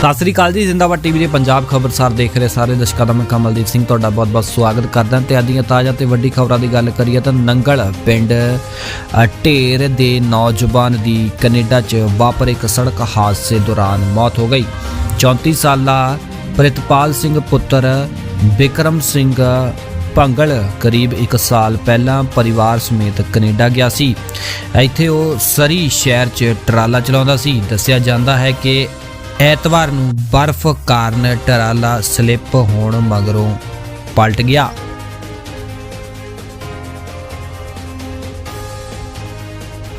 ਸਤਿ ਸ੍ਰੀ ਅਕਾਲ ਜੀ, ਜ਼ਿੰਦਾਬਾਦ ਟੀਵੀ ਦੇ ਪੰਜਾਬ ਖਬਰਸਾਰ ਦੇਖ ਰਹੇ ਸਾਰੇ ਦਰਸ਼ਕਾਂ ਦਾ ਮੈਂ ਕਮਲਦੀਪ ਸਿੰਘ ਤੁਹਾਡਾ ਬਹੁਤ-ਬਹੁਤ ਸਵਾਗਤ ਕਰਦਾ ਤੇ ਅੱਜ ਦੀਆਂ ਤਾਜ਼ਾ ਤੇ ਵੱਡੀ ਖਬਰਾਂ ਦੀ ਗੱਲ ਕਰੀਏ ਤਾਂ ਨੰਗਲ ਪਿੰਡ ਢੇਰ ਦੇ ਨੌਜਵਾਨ ਦੀ ਕੈਨੇਡਾ 'ਚ ਵਾਪਰੇ ਇੱਕ ਸੜਕ ਹਾਦਸੇ ਦੌਰਾਨ ਮੌਤ ਹੋ ਗਈ। 34 ਸਾਲਾ ਪ੍ਰਿਤਪਾਲ ਸਿੰਘ ਪੁੱਤਰ ਬਿਕਰਮ ਸਿੰਘ ਭੰਗਲ ਕਰੀਬ 1 ਸਾਲ ਪਹਿਲਾਂ ਪਰਿਵਾਰ ਸਮੇਤ ਕੈਨੇਡਾ ਗਿਆ ਸੀ। ਇੱਥੇ ਉਹ ਸਰੀ ਸ਼ਹਿਰ 'ਚ ਟਰਾਲਾ ਚਲਾਉਂਦਾ ਸੀ। ਦੱਸਿਆ ਜਾਂਦਾ ਹੈ ਕਿ ਐਤਵਾਰ ਨੂੰ ਬਰਫ਼ ਕਾਰਨ ਟਰਾਲਾ ਸਲਿੱਪ ਹੋਣ ਮਗਰੋਂ ਪਲਟ ਗਿਆ।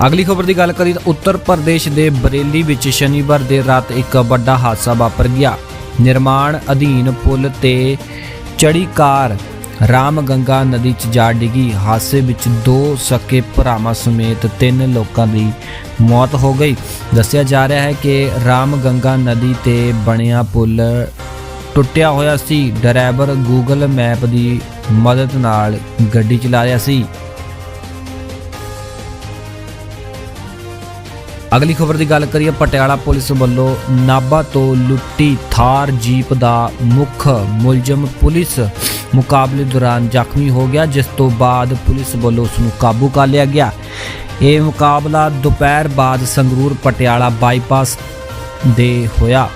ਅਗਲੀ ਖਬਰ ਦੀ ਗੱਲ ਕਰੀਏ ਤਾਂ ਉੱਤਰ ਪ੍ਰਦੇਸ਼ ਦੇ ਬਰੇਲੀ ਵਿੱਚ ਸ਼ਨੀਵਾਰ ਦੇਰ ਰਾਤ ਇੱਕ ਵੱਡਾ ਹਾਦਸਾ ਵਾਪਰ ਗਿਆ। ਨਿਰਮਾਣ ਅਧੀਨ ਪੁਲ ਤੇ ਚੜੀ ਕਾਰ ਰਾਮ ਗੰਗਾ ਨਦੀ 'ਚ ਜਾ ਡਿੱਗੀ। ਹਾਦਸੇ ਵਿੱਚ ਦੋ ਸਕੇ ਭਰਾਵਾਂ ਸਮੇਤ ਤਿੰਨ ਲੋਕਾਂ ਦੀ ਮੌਤ ਹੋ ਗਈ। ਦੱਸਿਆ ਜਾ ਰਿਹਾ ਹੈ ਕਿ ਰਾਮ ਗੰਗਾ ਨਦੀ ਤੇ ਬਣਿਆ ਪੁਲ ਟੁੱਟਿਆ ਹੋਇਆ ਸੀ। ਡਰਾਈਵਰ ਗੂਗਲ ਮੈਪ ਦੀ ਮਦਦ ਨਾਲ ਗੱਡੀ ਚਲਾ ਰਿਹਾ ਸੀ। ਅਗਲੀ ਖਬਰ ਦੀ ਗੱਲ ਕਰੀਏ, ਪਟਿਆਲਾ ਪੁਲਿਸ ਵੱਲੋਂ ਨਾਭਾ ਤੋਂ ਲੁੱਟੀ ਥਾਰ ਜੀਪ ਦਾ ਮੁੱਖ ਮੁਲਜ਼ਮ ਪੁਲਿਸ ਮੁਕਾਬਲੇ ਦੌਰਾਨ ਜ਼ਖਮੀ ਹੋ ਗਿਆ, ਜਿਸ ਤੋਂ ਬਾਅਦ ਪੁਲਿਸ ਵੱਲੋਂ ਉਸ ਨੂੰ ਕਾਬੂ ਕਰ ਲਿਆ ਗਿਆ। ਇਹ ਮੁਕਾਬਲਾ ਦੁਪਹਿਰ ਬਾਅਦ ਸੰਗਰੂਰ ਪਟਿਆਲਾ ਬਾਈਪਾਸ ਦੇ ਹੋਇਆ।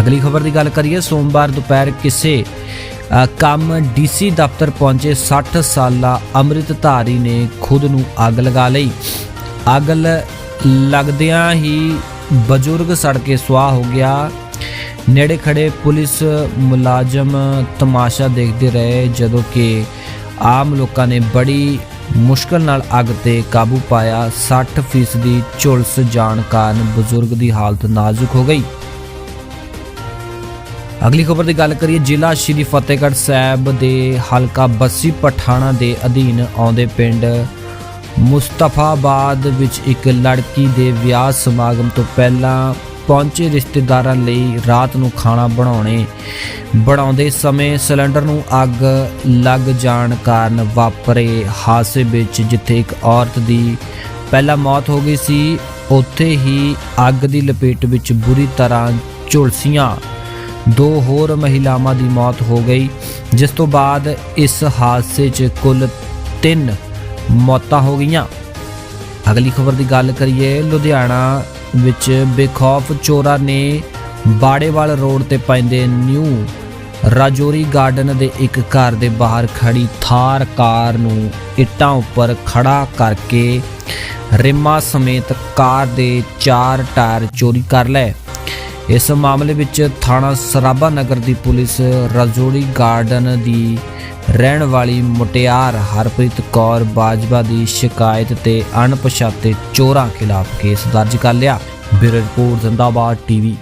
ਅਗਲੀ ਖਬਰ ਦੀ ਗੱਲ ਕਰੀਏ, ਸੋਮਵਾਰ ਦੁਪਹਿਰ ਕਿਸੇ ਕੰਮ ਡੀਸੀ ਦਫ਼ਤਰ ਪਹੁੰਚੇ 60 ਸਾਲਾ ਅੰਮ੍ਰਿਤਧਾਰੀ ਨੇ ਖੁਦ ਨੂੰ ਅੱਗ ਲਗਾ ਲਈ। ਅੱਗ ਲ- ਲੱਗਦਿਆਂ ਹੀ ਬਜ਼ੁਰਗ ਸੜ ਕੇ ਸੁਆਹ ਹੋ ਗਿਆ। ਨੇੜੇ ਖੜੇ ਪੁਲਿਸ ਮੁਲਾਜ਼ਮ ਤਮਾਸ਼ਾ ਦੇਖਦੇ ਰਹੇ, ਜਦੋਂ ਕਿ ਆਮ ਲੋਕਾਂ ਨੇ ਬੜੀ ਮੁਸ਼ਕਲ ਨਾਲ ਅੱਗ ਤੇ ਕਾਬੂ ਪਾਇਆ। 60% ਦੀ ਝੁਲਸ ਜਾਣ ਕਾਰਨ ਬਜ਼ੁਰਗ ਦੀ ਹਾਲਤ ਨਾਜ਼ੁਕ ਹੋ ਗਈ। ਅਗਲੀ ਖਬਰ ਦੀ ਗੱਲ ਕਰੀਏ, ਜ਼ਿਲ੍ਹਾ ਸ਼੍ਰੀ ਫਤਿਹਗੜ੍ਹ ਸਾਹਿਬ ਦੇ ਹਲਕਾ ਬੱਸੀ ਪਠਾਣਾ ਦੇ ਅਧੀਨ ਆਉਂਦੇ ਪਿੰਡ ਮੁਸਤਫਾਬਾਦ ਵਿੱਚ ਇੱਕ ਲੜਕੀ ਦੇ ਵਿਆਹ ਸਮਾਗਮ ਤੋਂ ਪਹਿਲਾਂ ਪਹੁੰਚੇ ਰਿਸ਼ਤੇਦਾਰਾਂ ਲਈ ਰਾਤ ਨੂੰ ਖਾਣਾ ਬਣਾਉਣੇ ਬਣਾਉਂਦੇ ਸਮੇਂ ਸਿਲੰਡਰ ਨੂੰ ਅੱਗ ਲੱਗ ਜਾਣ ਕਾਰਨ ਵਾਪਰੇ ਹਾਦਸੇ ਵਿੱਚ ਜਿੱਥੇ ਇੱਕ ਔਰਤ ਦੀ ਪਹਿਲਾਂ ਮੌਤ ਹੋ ਗਈ ਸੀ, ਉੱਥੇ ਹੀ ਅੱਗ ਦੀ ਲਪੇਟ ਵਿੱਚ ਬੁਰੀ ਤਰ੍ਹਾਂ ਝੁਲਸੀਆਂ। ਦੋ ਹੋਰ ਮਹਿਲਾਵਾਂ ਦੀ ਮੌਤ ਹੋ ਗਈ, ਜਿਸ ਤੋਂ ਬਾਅਦ ਇਸ ਹਾਦਸੇ 'ਚ ਕੁੱਲ 3 ਮੌਤਾਂ ਹੋ ਗਈਆਂ। ਅਗਲੀ ਖਬਰ ਦੀ ਗੱਲ ਕਰੀਏ, ਲੁਧਿਆਣਾ ਵਿੱਚ ਬੇਖੌਫ ਚੋਰਾਂ ਨੇ ਬਾੜੇਵਾਲ ਰੋਡ ਤੇ ਪੈਂਦੇ ਨਿਊ ਰਾਜੋਰੀ ਗਾਰਡਨ ਦੇ ਇੱਕ ਘਰ ਦੇ ਬਾਹਰ ਖੜੀ ਥਾਰ ਕਾਰ ਨੂੰ ਇੱਟਾਂ ਉੱਪਰ ਖੜਾ ਕਰਕੇ ਰਿਮਾ ਸਮੇਤ ਕਾਰ ਦੇ ਚਾਰ ਟਾਇਰ ਚੋਰੀ ਕਰ ਲਏ। ਇਸ ਮਾਮਲੇ ਵਿੱਚ ਥਾਣਾ ਸਰਾਭਾ ਨਗਰ ਦੀ ਪੁਲਿਸ ਰਾਜੋੜੀ ਗਾਰਡਨ ਦੀ ਰਹਿਣ ਵਾਲੀ ਮੁਟਿਆਰ ਹਰਪ੍ਰੀਤ ਕੌਰ ਬਾਜਵਾ ਦੀ ਸ਼ਿਕਾਇਤ ਤੇ ਅਣਪਛਾਤੇ ਚੋਰਾਂ ਖਿਲਾਫ ਕੇਸ ਦਰਜ ਕਰ ਲਿਆ। Bureau report, Zindabad TV.